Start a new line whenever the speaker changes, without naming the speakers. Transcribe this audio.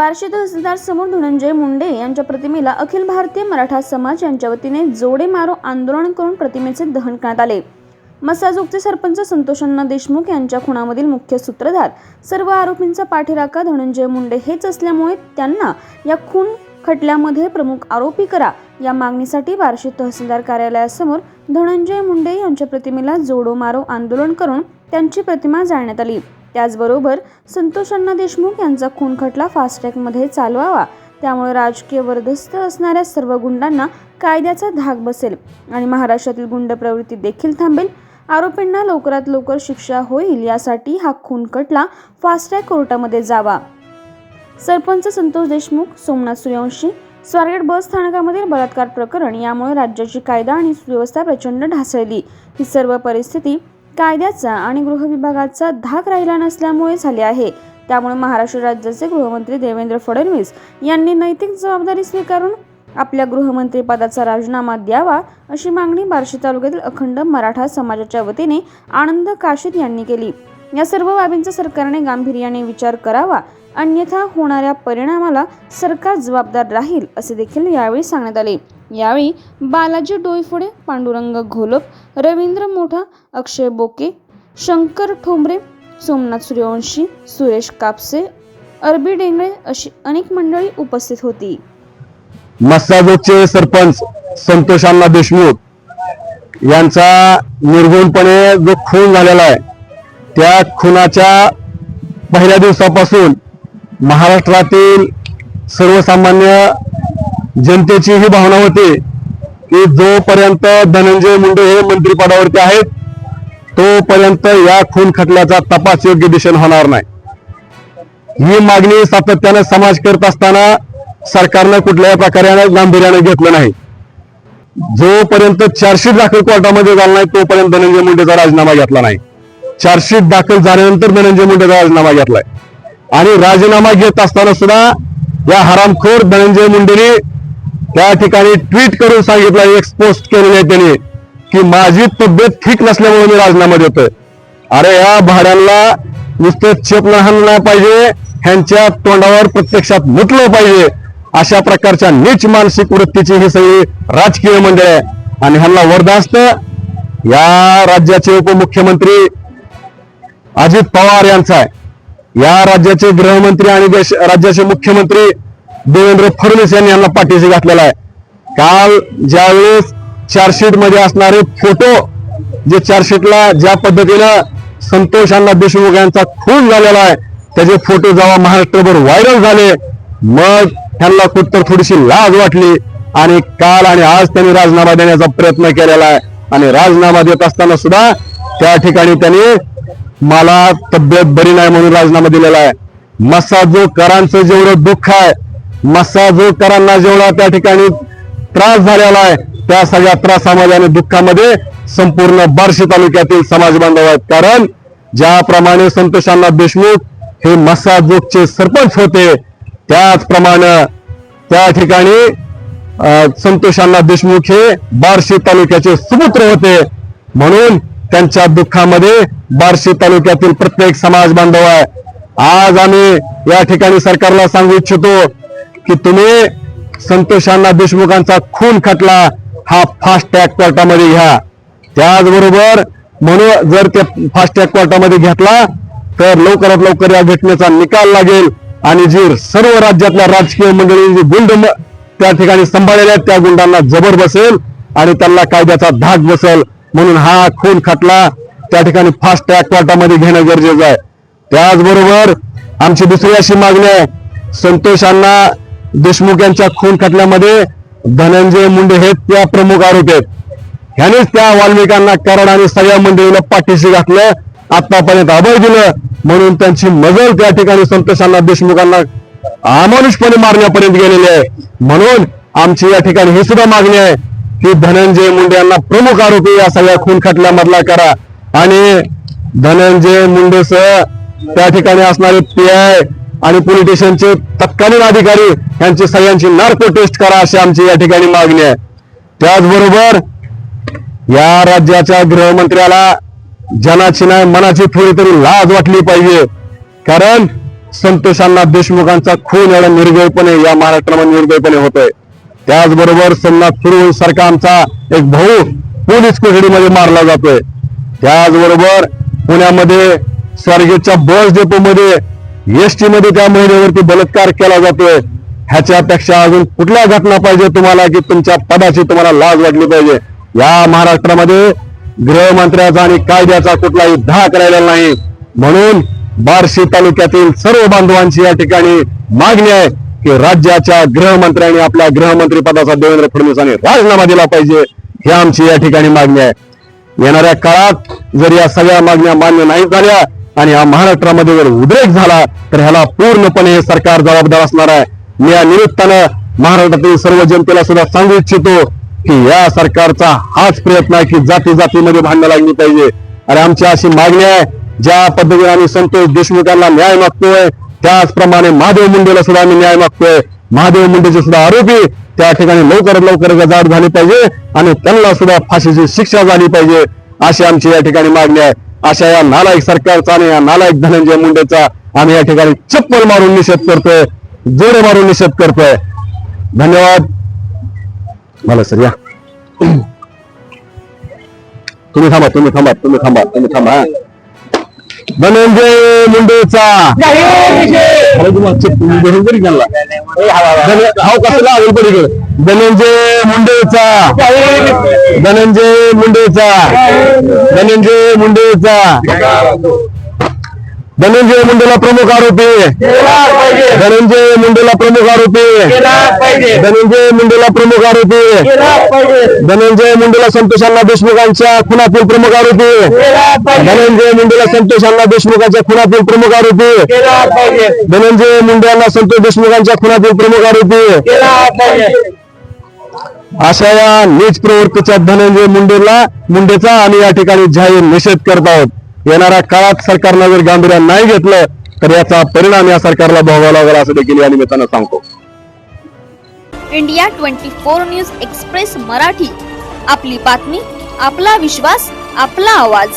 बार्शी तहसीलदार समोर धनंजय मुंडे यांच्या प्रतिमेला अखिल भारतीय मराठा समाज यांच्या वतीने जोडे मारो आंदोलन करून प्रतिमेचे दहन करण्यात आले. मसाजोगचे सरपंच संतोषण्णा देशमुख यांच्या खुणामधील मुख्य सूत्रधार सर्व आरोपींचा पाठीराखा धनंजय मुंडे हेच असल्यामुळे त्यांना या खून खटल्यामध्ये प्रमुख आरोपी करा या मागणीसाठी बार्शी तहसीलदार कार्यालयासमोर धनंजय मुंडे यांच्या प्रतिमेला जोडो मारो आंदोलन करून त्यांची प्रतिमा जाळण्यात आली. त्याचबरोबर संतोष अण्णा देशमुख यांचा खून खटला फास्ट चालवावा. त्यामुळे राजकीय वरदस्त असणाऱ्या सर्व गुंडांना कायद्याचा धाक बसेल आणि महाराष्ट्रातील गुंड प्रवृत्ती देखील थांबेल. आरोपींना लवकरात लवकर शिक्षा होईल यासाठी हा खून खटला फास्ट कोर्टामध्ये जावा. सरपंच संतोष देशमुख सोमनाथ सूर्यवंशी स्वारगेट बस स्थानकामधील बलात्कार प्रकरण यामुळे राज्याची कायदा आणि सुव्यवस्था प्रचंड ढासळली. ही सर्व परिस्थिती कायद्याचा आणि गृहविभागाचा धाक राहिला नसल्यामुळे झाले आहे. त्यामुळे महाराष्ट्र राज्याचे गृहमंत्री देवेंद्र फडणवीस यांनी नैतिक जबाबदारी स्वीकारून आपल्या गृहमंत्री पदाचा राजीनामा द्यावा अशी मागणी बार्शी तालुक्यातील अखंड मराठा समाजाच्या वतीने आनंद काशीद यांनी केली. या सर्व बाबींचा सरकारने गांभीर्याने विचार करावा अन्यथा होणाऱ्या परिणामाला सरकार जबाबदार राहील असे देखील यावेळी सांगण्यात आले. यावेळी बालाजी डोईफोडे पांडुरंग घोलप रवींद्र मोठा अक्षय बोके शंकर ठोंबरे सोमनाथ सूर्यवंशी सुरेश कापसे अरबी डेंगळे अशी अनेक मंडळी उपस्थित होती.
मस्साजोगचे सरपंच संतोष अण्णा देशमुख यांचा निर्गुणपणे जो खून झालेला आहे त्या खुनाच्या पहिल्या दिवसापासून महाराष्ट्रातील सर्वसामान्य जनतेची ही भावना होती की जोपर्यंत धनंजय मुंडे हे मंत्रिपदावरती आहेत तोपर्यंत या खून खटल्याचा तपास योग्य दिशेने होणार नाही. ही मागणी सातत्याने समाज करत असताना सरकारनं कुठल्याही प्रकारे गांभीर्याने घेतलं नाही. जोपर्यंत चार्जशीट दाखल कोर्टामध्ये झाला नाही तोपर्यंत धनंजय मुंडेचा राजीनामा घेतला नाही. चार्जशीट दाखल झाल्यानंतर धनंजय मुंडेचा राजीनामा घेतलाय. आणि राजीनामा घेत असताना सुद्धा या हरामखोर धनंजय मुंडेने त्या ठिकाणी ट्विट करून सांगितलं एक पोस्ट केलेली आहे त्यांनी की माझी तब्येत ठीक नसल्यामुळे मी राजीनामा देतोय अरे या भाड्यांना नुसतं चेप लहान नाही पाहिजे ह्यांच्या तोंडावर प्रत्यक्षात मुतलं पाहिजे अशा प्रकारच्या नीच मानसिक वृत्तीची ही सगळी राजकीय मंडळ आहे. आणि ह्यांना वरदास्त या राज्याचे उपमुख्यमंत्री अजित पवार यांचा आहे. या राज्याचे गृहमंत्री आणि देश राज्याचे मुख्यमंत्री देवेंद्र फडणवीस यांनी यांना पाठीशी घातलेला आहे. काल ज्यावेळेस चार्जशीटमध्ये असणारे फोटो जे चार्जशीटला ज्या पद्धतीनं संतोष अण्णा देशमुख यांचा खून झालेला आहे त्याचे फोटो जेव्हा महाराष्ट्रभर व्हायरल झाले मग त्यांना कुठतर थोडीशी लाज वाटली आणि काल आणि आज त्यांनी राजीनामा देण्याचा प्रयत्न केलेला आहे. आणि राजीनामा देत असताना सुद्धा त्या ठिकाणी त्यांनी मला तब्येत बरी नाही म्हणून राजीनामा दिलेला आहे. मसाजोकरांचं जेवढं दुःख आहे मसाजोकरांना जेवढा त्या ठिकाणी त्रास झालेला आहे त्या सगळ्या त्रासामध्ये आणि दुःखामध्ये संपूर्ण बार्शी तालुक्यातील समाज बांधव आहेत. कारण ज्याप्रमाणे संतोषांना देशमुख हे मसाजोगचे सरपंच होते त्याचप्रमाणे त्या ठिकाणी संतोषांना देशमुख हे बार्शी तालुक्याचे सुपुत्र होते. म्हणून त्यांच्या दुःखामध्ये बार्शी तालुक्यातील प्रत्येक समाज बांधव आहे. आज आम्ही या ठिकाणी सरकारला सांगू इच्छितो की तुम्ही संतोषांना देशमुखांचा खून खटला हा फास्ट ट्रॅक कोर्टामध्ये घ्या. त्याचबरोबर म्हणून जर ते फास्ट ट्रॅक कोर्टामध्ये घेतला तर लवकरात लवकर या घटनेचा निकाल लागेल. आणि जी सर्व राज्यातल्या राजकीय मंडळी जी गुंड त्या ठिकाणी सांभाळलेल्या आहेत त्या गुंडांना जबर बसेल आणि त्यांना कायद्याचा धाक बसेल. म्हणून हा खून खटला त्या ठिकाणी फास्ट ट्रॅक कोर्टामध्ये घेणं गरजेचं आहे. त्याचबरोबर आमची दुसरी अशी मागणी आहे संतोषांना देशमुख यांच्या खून खटल्यामध्ये धनंजय मुंडे हे त्या प्रमुख आरोपी आहेत. ह्यानेच त्या वाल्मिकांना कराड आणि सगळ्या मंडळीला पाठीशी घातलं. आतापर्यंत अभय दिलं म्हणून त्यांची मजल त्या ठिकाणी संतोषांना देशमुखांना अमानुषपणे मारण्यापर्यंत गेलेली आहे. म्हणून आमची या ठिकाणी ही सुद्धा मागणी आहे की धनंजय मुंडे यांना प्रमुख आरोपी या सगळ्या खून खटल्यामधला करा. आणि धनंजय मुंडेसह त्या ठिकाणी असणारे पी आय आणि पोलीस स्टेशनचे तत्कालीन अधिकारी यांची सगळ्यांची नार्को टेस्ट करा अशी आमची या ठिकाणी मागणी आहे. त्याचबरोबर या राज्याच्या गृहमंत्र्याला जनाची नाही मनाची थोडी तरी लाज वाटली पाहिजे. कारण संतोषांना देशमुखांचा खून एवढा निर्भयपणे या महाराष्ट्रामध्ये निर्भयपणे होतोय. त्याचबरोबर सोमनाथ सुरू सारखा आमचा एक भाऊ पोलीस कोठडीमध्ये मारला जातोय. त्याचबरोबर पुण्यामध्ये स्वारगेटच्या बस डेपोमध्ये मध्ये त्या महिलेवरती बलात्कार केला जातोय ह्याच्यापेक्षा अजून कुठल्या घटना पाहिजे तुम्हाला की तुमच्या पदाची तुम्हाला लाज वाटली पाहिजे? या महाराष्ट्रामध्ये गृहमंत्र्याचा आणि कायद्याचा कुठलाही धाक राहिलेला नाही. म्हणून बार्शी तालुक्यातील सर्व बांधवांची या ठिकाणी मागणी आहे की राज्याच्या गृहमंत्र्यांनी आपल्या गृहमंत्री पदाचा देवेंद्र फडणवीसांनी राजीनामा दिला पाहिजे. ही आमची या ठिकाणी मागणी आहे. येणाऱ्या काळात जर या सगळ्या मागण्या मान्य नाही झाल्या आणि हा महाराष्ट्रामध्ये जर उद्रेक झाला तर ह्याला पूर्णपणे सरकार जबाबदार असणार आहे. मी या निमित्तानं महाराष्ट्रातील सर्व जनतेला सुद्धा सांगू इच्छितो की या सरकारचा हाच प्रयत्न आहे की जाती जातीमध्ये भांडणं लागली पाहिजे. आणि आमची अशी मागणी आहे ज्या पद्धतीने आम्ही संतोष देशमुखांना न्याय मागतोय त्याचप्रमाणे महादेव मुंडेला सुद्धा आम्ही न्याय मागतोय. महादेव मुंडेचे सुद्धा आरोपी त्या ठिकाणी लवकरात लवकर गजाड झाली पाहिजे आणि त्यांना सुद्धा फाशीची शिक्षा झाली पाहिजे अशी आमची या ठिकाणी मागणी आहे. अशा या नालायक सरकारचा आणि या नालायक धनंजय मुंडेचा आम्ही या ठिकाणी चप्पल मारून निषेध करतोय जोडे मारून निषेध करतोय. धन्यवाद. मला सर या. तुम्ही थांबा तुम्ही थांबा तुम्ही थांबा तुम्ही थांबा धनंजय मुंडेचा. अरे तुम्हाला चप्पल गेला. धन- कसं लावेल पलीकडे? धनंजय मुंडेचा. धनंजय मुंडेचा. धनंजय मुंडेचा. धनंजय मुंडेला प्रमुख आरोपी. धनंजय मुंडेला प्रमुख आरोपी. धनंजय मुंडेला प्रमुख आरोपी. धनंजय मुंडेला संतोषांना देशमुखांच्या खुनातील प्रमुख आरोपी. धनंजय मुंडेला संतोषांना देशमुखांच्या खुनातील प्रमुख आरोपी. धनंजय मुंडेंना संतोष देशमुखांच्या खुनातील प्रमुख आरोपी. अशा या नीच प्रवृत्तीच्या धनंजय मुंडेला मुंडेचा आम्ही या ठिकाणी जाहीर निषेध करत आहोत. येणाऱ्या काळात सरकारनं जर गांभीर्यान नाही घेतलं तर याचा परिणाम या सरकारला भोगावा लागेल असं देखील या निमित्तानं सांगतो.
India twenty four news express Marathi. आपली बातमी आपला विश्वास आपला आवाज.